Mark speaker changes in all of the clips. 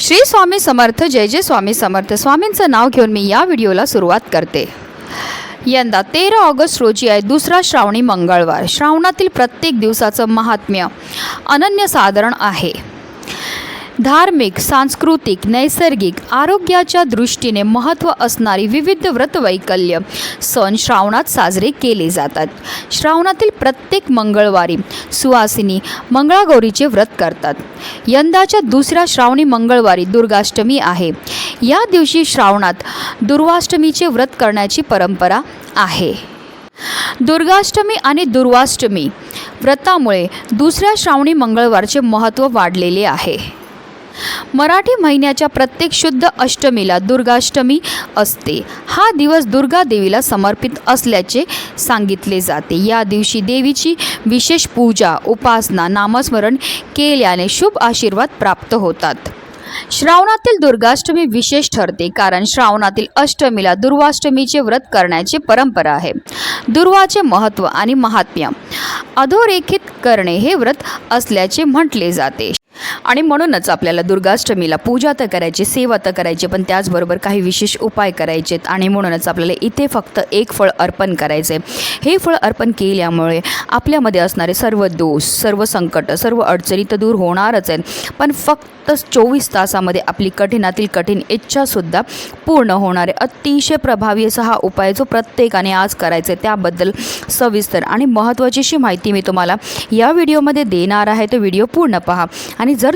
Speaker 1: श्री स्वामी समर्थ जय जय स्वामी समर्थ. स्वामींचं नाव घेऊन मी या व्हिडिओला सुरुवात करते. यंदा तेरा ऑगस्ट रोजी आहे दुसरा श्रावणी मंगळवार. श्रावणातील प्रत्येक दिवसाचं महात्म्य अनन्यसाधारण आहे. धार्मिक सांस्कृतिक नैसर्गिक आरोग्याच्या दृष्टीने महत्त्व असणारी विविध व्रतवैकल्य सण श्रावणात साजरे केले जातात. श्रावणातील प्रत्येक मंगळवारी सुवासिनी मंगळागौरीचे व्रत करतात. यंदाच्या दुसऱ्या श्रावणी मंगळवारी दुर्गाष्टमी आहे. या दिवशी श्रावणात दुर्वाष्टमीचे व्रत करण्याची परंपरा आहे. दुर्गाष्टमी आणि दुर्वाष्टमी व्रतामुळे दुसऱ्या श्रावणी मंगळवारचे महत्त्व वाढलेले आहे. मराठी महिन्याच्या प्रत्येक शुद्ध अष्टमीला दुर्गाष्टमी असते. हा दिवस दुर्गा देवीला समर्पित असल्याचे सांगितले जाते. या दिवशी देवीची विशेष पूजा उपासना नामस्मरण केल्याने शुभ आशीर्वाद प्राप्त होतात. श्रावणातील दुर्गाष्टमी विशेष ठरते कारण श्रावणातील अष्टमीला दुर्वाष्टमीचे व्रत करण्याची परंपरा आहे. दुर्वाचे महत्त्व आणि महात्म्य अधोरेखित करणे हे व्रत असल्याचे म्हटले जाते. आणि म्हणूनच आपल्याला दुर्गाष्टमीला पूजा तर करायची सेवा तर करायची पण त्याचबरोबर काही विशेष उपाय करायचेत. आणि म्हणूनच आपल्याला इथे फक्त एक फळ अर्पण करायचे हे फळ अर्पण केल्यामुळे आपल्यामध्ये असणारे सर्व दोष सर्व संकट सर्व अडचणी तर दूर होणारच आहेत. पण फक्त चोवीस तासामध्ये आपली कठीणातील कठीण इच्छासुद्धा पूर्ण होणारे अतिशय प्रभावी असा हा उपाय जो प्रत्येकाने आज करायचा आहे त्याबद्दल सविस्तर आणि महत्त्वाची अशी माहिती मी तुम्हाला या व्हिडिओमध्ये देणार आहे. तो व्हिडिओ पूर्ण पहा. आणि जर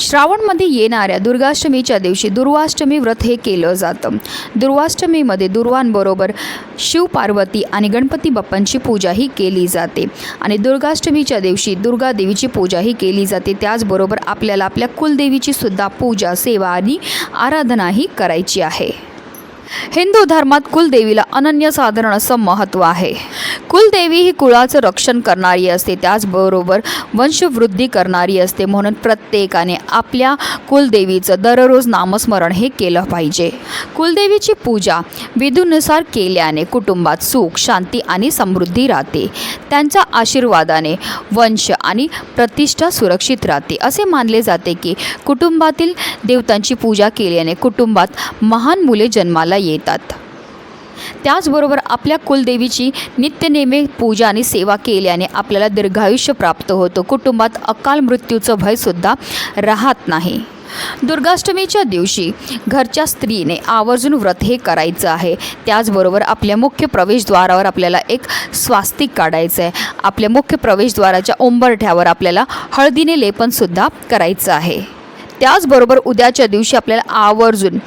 Speaker 1: श्रावणमध्ये येणाऱ्या दुर्गाष्टमीच्या दिवशी दुर्वाष्टमी व्रत हे केलं जातं. दुर्वाष्टमीमध्ये दुर्वांबरोबर शिव पार्वती आणि गणपती बाप्पांची पूजाही केली जाते. आणि दुर्गाष्टमीच्या दिवशी दुर्गादेवीची पूजाही केली जाते. त्याचबरोबर आपल्याला आपल्या कुलदेवीची सुद्धा पूजा सेवा आणि आराधनाही करायची आहे. हिंदू धर्मात कुलदेवीला अनन्यसाधारण असं महत्त्व आहे. कुलदेवी ही कुळाचं रक्षण करणारी असते त्याचबरोबर वंशवृद्धी करणारी असते म्हणून प्रत्येकाने आपल्या कुलदेवीचं दररोज नामस्मरण हे केलं पाहिजे. कुलदेवीची पूजा विधूनुसार केल्याने कुटुंबात सुख शांती आणि समृद्धी राहते. त्यांच्या आशीर्वादाने वंश आणि प्रतिष्ठा सुरक्षित राहते. असे मानले जाते की कुटुंबातील देवतांची पूजा केल्याने कुटुंबात महान मुले जन्माला येतात. त्याचबरोबर आपल्या कुलदेवीची नित्यनेमे पूजा आणि सेवा केल्याने आपल्याला दीर्घायुष्य प्राप्त होतं. कुटुंबात अकाल मृत्यूचं भयसुद्धा राहत नाही. दुर्गाष्टमीच्या दिवशी घरच्या स्त्रीने आवर्जून व्रत हे करायचं आहे. त्याचबरोबर आपल्या मुख्य प्रवेशद्वारावर आपल्याला एक स्वास्तिक काढायचं आहे. आपल्या मुख्य प्रवेशद्वाराच्या उंबरठ्यावर आपल्याला हळदीने लेपनसुद्धा करायचं आहे. त्याचबरोबर उद्याच्या दिवशी आपल्याला आवर्जून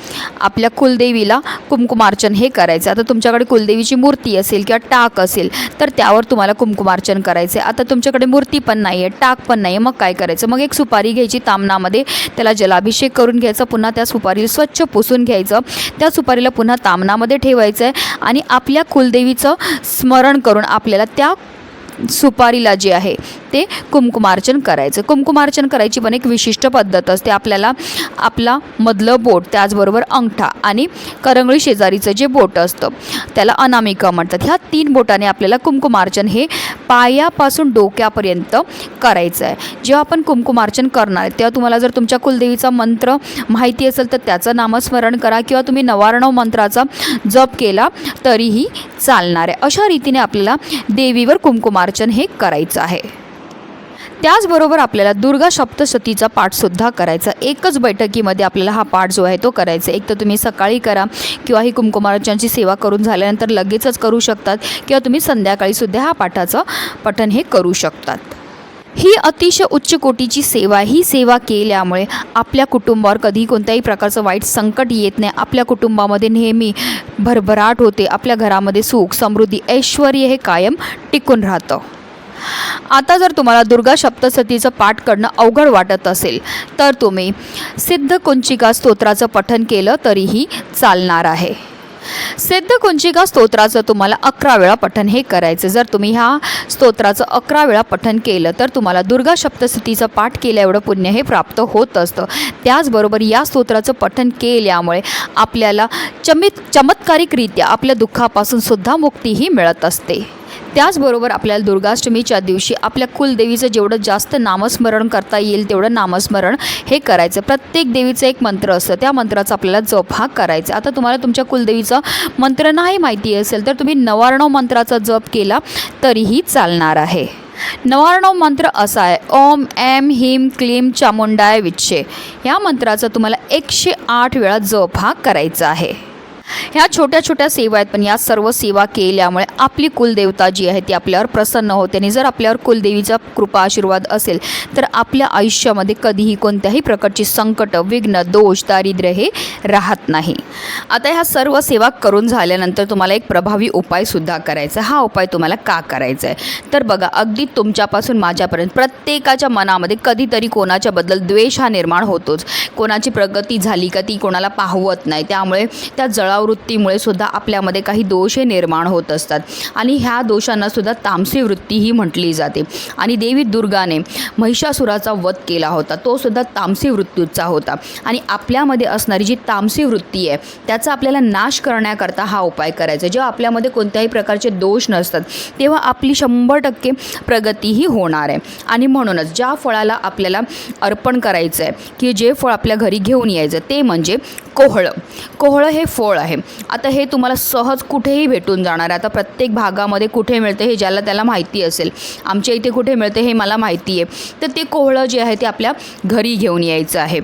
Speaker 1: आपल्या कुलदेवीला कुमकुमार्चन हे करायचं. आता तुमच्याकडे कुलदेवीची मूर्ती असेल किंवा टाक असेल तर त्यावर तुम्हाला कुमकुमार्चन करायचं आहे आता तुमच्याकडे मूर्ती पण नाही आहे टाक पण नाही आहे मग काय करायचं? मग एक सुपारी घ्यायची तामणामध्ये त्याला जलाभिषेक करून घ्यायचा पुन्हा त्या सुपारीला स्वच्छ पुसून घ्यायचं. त्या सुपारीला पुन्हा तामणामध्ये ठेवायचं आहे आणि आपल्या कुलदेवीचं स्मरण करून आपल्याला त्या सुपारीला जे आहे ते कुमकुमार्चन करायचं. कुमकुमार्चन करायची पण एक विशिष्ट पद्धत असते. आपल्याला आपला मधलं बोट त्याचबरोबर अंगठा आणि करंगळी शेजारीचं जे बोट असतं त्याला अनामिका म्हणतात. ह्या तीन बोटाने आपल्याला कुमकुमार्चन हे पायापासून डोक्यापर्यंत करायचं आहे जेव्हा आपण कुमकुमार्चन करणार आहे तेव्हा तुम्हाला जर तुमच्या कुलदेवीचा मंत्र माहिती असेल तर त्याचं नामस्मरण करा किंवा तुम्ही नवारणव मंत्राचा जप केला तरीही चालणार आहे. अशा रीतीने आपल्याला देवीवर कुमकुमार्चन हे करायचं आहे. त्याचबरोबर आपल्याला दुर्गा सप्तशतीचा पाठसुद्धा करायचा. एकच बैठकीमध्ये आपल्याला हा पाठ जो आहे तो करायचा. एक तर तुम्ही सकाळी करा किंवा ही कुमकुमार्चनाची सेवा करून झाल्यानंतर लगेचच करू शकतात किंवा तुम्ही संध्याकाळीसुद्धा हा पाठाचं पठण हे करू शकतात. ही अतिशय उच्च कोटीची सेवा ही सेवा केल्यामुळे आपल्या कुटुंबावर कधी कोणत्याही प्रकारचं वाईट संकट येत नाही. आपल्या कुटुंबामध्ये नेहमी भरभराट होते. आपल्या घरामध्ये सुख समृद्धी ऐश्वर हे कायम टिकून राहतं. आता जर तुम्हाला दुर्गा सप्तसतीचं पाठ करणं अवघड वाटत असेल तर तुम्ही सिद्ध कुंचिका स्तोत्राचं पठन केलं तरीही चालणार आहे. सिद्ध कुंचिका स्तोत्राचं तुम्हाला अकरा वेळा पठन हे करायचं. जर तुम्ही ह्या स्तोत्राचं अकरा वेळा पठन केलं तर तुम्हाला दुर्गा सप्तशतीचं पाठ केल्या एवढं पुण्य हे प्राप्त होत असतं. त्याचबरोबर या स्तोत्राचं पठन केल्यामुळे आपल्याला चमित चमत्कारिकरित्या आपल्या दुःखापासून सुद्धा मुक्तीही मिळत असते. त्याचबरोबर आपल्याला दुर्गाष्टमीच्या दिवशी आपल्या कुलदेवीचं जेवढं जास्त नामस्मरण करता येईल तेवढं नामस्मरण हे करायचं. प्रत्येक देवीचं एक मंत्र असतं. त्या मंत्राचा आपल्याला जप हा करायचा. आता तुम्हाला तुमच्या कुलदेवीचं मंत्र नाही माहिती असेल तर तुम्ही नवार्णव मंत्राचा जप केला तरीही चालणार आहे. नवार्णव मंत्र असा आहे ओम एम हिम क्लीम चामुंडाय विच्छे. या मंत्राचा तुम्हाला एकशे आठ वेळा जप हा करायचा आहे. ह्या छोट्या छोट्या सेवा आहेत पण या सर्व सेवा केल्यामुळे आपली कुलदेवता जी आहे ती आपल्यावर प्रसन्न होते. आणि जर आपल्यावर कुलदेवीचा कृपा आशीर्वाद असेल तर आपल्या आयुष्यामध्ये कधीही कोणत्याही प्रकारची संकट विघ्न दोष दारिद्र्य हे राहत नाही. आता ह्या सर्व सेवा करून झाल्यानंतर तुम्हाला एक प्रभावी उपायसुद्धा करायचा आहे. हा उपाय तुम्हाला का करायचा आहे? तर बघा अगदी तुमच्यापासून माझ्यापर्यंत प्रत्येकाच्या मनामध्ये कधीतरी कोणाच्याबद्दल द्वेष हा निर्माण होतोच. कोणाची प्रगती झाली का ती कोणाला पाहवत नाही. त्यामुळे त्या जळा जळावृत्तीमुळे सुद्धा आपल्यामध्ये काही दोष हे निर्माण होत असतात. आणि ह्या दोषांना सुद्धा तामसी वृत्ती ही म्हटली जाते. आणि देवी दुर्गाने महिषासुराचा वध केला होता. तो सुद्धा तामसी वृत्तीचा होता. आणि आपल्यामध्ये असणारी जी तामसी वृत्ती आहे त्याचा आपल्याला नाश करण्याकरता हा उपाय करायचा. जेव्हा आपल्यामध्ये कोणत्याही प्रकारचे दोष नसतात तेव्हा आपली शंभर टक्के प्रगतीही होणार आहे. आणि म्हणूनच ज्या फळाला आपल्याला अर्पण करायचं आहे की जे फळ आपल्या घरी घेऊन यायचं ते म्हणजे कोहळं. कोहळं हे फळ आहे. आहे. आता हे तुम्हाला सहज कुठेही भेटून जाणार आहे. आता प्रत्येक भागामध्ये कुठे मिळते हे ज्याला त्याला माहिती असेल. आमच्या इथे कुठे मिळते हे मला माहिती आहे. तर ते कोहळं जे आहे ते आपल्या घरी घेऊन यायचं आहे.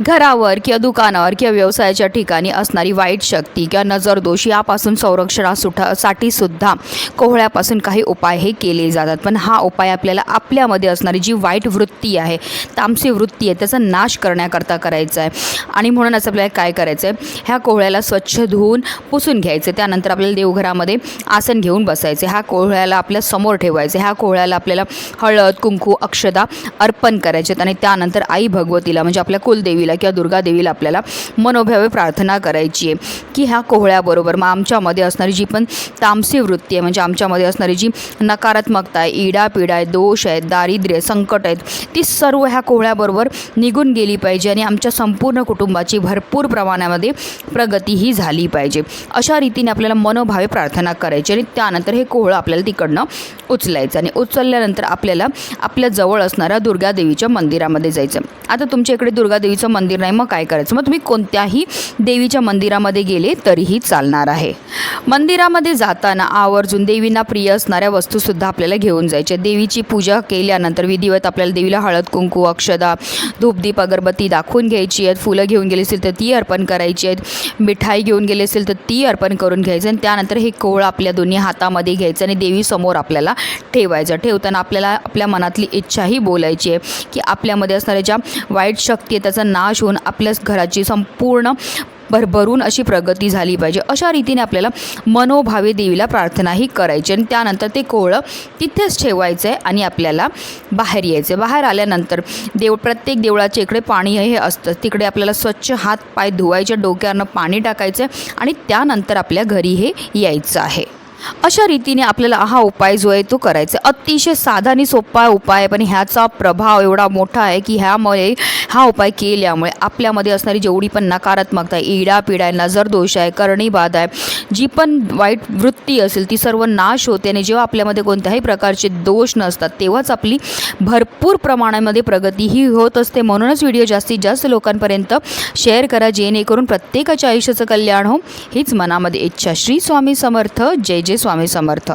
Speaker 1: घरावर किंवा दुकानावर किंवा व्यवसायाच्या ठिकाणी असणारी वाईट शक्ती किंवा नजरदोष यापासून संरक्षणासाठी सुद्धा कोहळ्यापासून काही उपाय हे केले जातात. पण हा उपाय आपल्याला आपल्यामध्ये असणारी जी वाईट वृत्ती आहे तामसी वृत्ती आहे त्याचा नाश करण्याकरता करायचा आहे. आणि म्हणूनच आपल्याला काय करायचं आहे ह्या कोहळ्याला स्वच्छ धुवून पुसून घ्यायचं त्यानंतर आपल्याला देवघरामध्ये आसन घेऊन बसायचे ह्या कोहळ्याला आपल्यासमोर ठेवायचे ह्या कोहळ्याला आपल्याला हळद कुंकू अक्षदा अर्पण करायचे आणि त्यानंतर आई भगवतीला म्हणजे आपल्या कुलदेवीला किंवा दुर्गादेवीला आपल्याला मनोभावे प्रार्थना करायची आहे. की ह्या कोहळ्याबरोबर मग आमच्यामध्ये असणारी जी पण तामसी वृत्ती आहे म्हणजे आमच्यामध्ये असणारी जी नकारात्मकता आहे इडापिडा आहे दोष आहेत दारिद्र्य संकट आहेत ती सर्व ह्या कोहळ्याबरोबर निघून गेली पाहिजे आणि आमच्या संपूर्ण कुटुंबाची भरपूर प्रमाणामध्ये प्रगती ही झाली पाहिजे. अशा रीतीने आपल्याला मनोभावे प्रार्थना करायची आणि त्यानंतर हे कोहळं आपल्याला तिकडनं उचलायचं आणि उचलल्यानंतर आपल्याला आपल्या जवळ असणाऱ्या दुर्गादेवीच्या मंदिरामध्ये जायचं. आता तुमच्या इकडे दुर्गा देवीचं मंदिर नाही मग काय करायचं? मग तुम्ही कोणत्याही देवीच्या मंदिरामध्ये गेले तरीही चालणार आहे. मंदिरामध्ये जाताना आवर्जून देवींना प्रिय असणाऱ्या वस्तूसुद्धा आपल्याला घेऊन जायच्या. देवीची पूजा केल्यानंतर विधिवत आपल्याला देवीला हळद कुंकू अक्षदा धूपदीप अगरबत्ती दाखवून घ्यायची आहेत. फुलं घेऊन गेली असेल तर ती अर्पण करायची आहेत. मिठाई घेऊन गेली असेल तर ती अर्पण करून घ्यायचं आणि त्यानंतर हे कोळ आपल्या दोन्ही हातामध्ये घ्यायचं आणि देवीसमोर आपल्याला ठेवायचं. ठेवताना आपल्याला आपल्या मनातली इच्छाही बोलायची आहे की आपल्यामध्ये असणाऱ्या ज्या वाईट शक्ती त्याचा नाश होऊन आपल्याच घराची संपूर्ण भरभरून अशी प्रगती झाली पाहिजे. अशा रीतीने आपल्याला मनोभावे देवीला प्रार्थनाही करायची आणि त्यानंतर ते कोहळं तिथेच ठेवायचं आहे आणि आपल्याला बाहेर यायचं आहे बाहेर आल्यानंतर देव प्रत्येक देवळाच्या इकडे पाणी हे असतं. तिकडे आपल्याला स्वच्छ हात पाय धुवायचे डोक्यावरनं पाणी टाकायचं आहे आणि त्यानंतर आपल्या घरी हे यायचं आहे. अशा रीतीने आपल्याला हा उपाय जो आहे तो करायचा आहे. अतिशय साधा आणि सोपा उपाय आहे पण ह्याचा प्रभाव एवढा मोठा आहे की ह्यामुळे हा उपाय केल्यामुळे आपल्यामध्ये असणारी जेवढी पण नकारात्मकता आहे इडा पिडा आहे नजर दोष आहे करणीबाध आहे जी पण वाईट वृत्ती असेल ती सर्व नाश होते आणि जेव्हा आपल्यामध्ये कोणत्याही प्रकारचे दोष नसतात तेव्हाच आपली भरपूर प्रमाणामध्ये प्रगती ही होत असते. म्हणूनच व्हिडिओ जास्तीत जास्त लोकांपर्यंत शेअर करा जेणेकरून प्रत्येकाच्या आयुष्याचं कल्याण हो हीच मनामध्ये इच्छा. श्री स्वामी समर्थ. जय जय स्वामी समर्थ.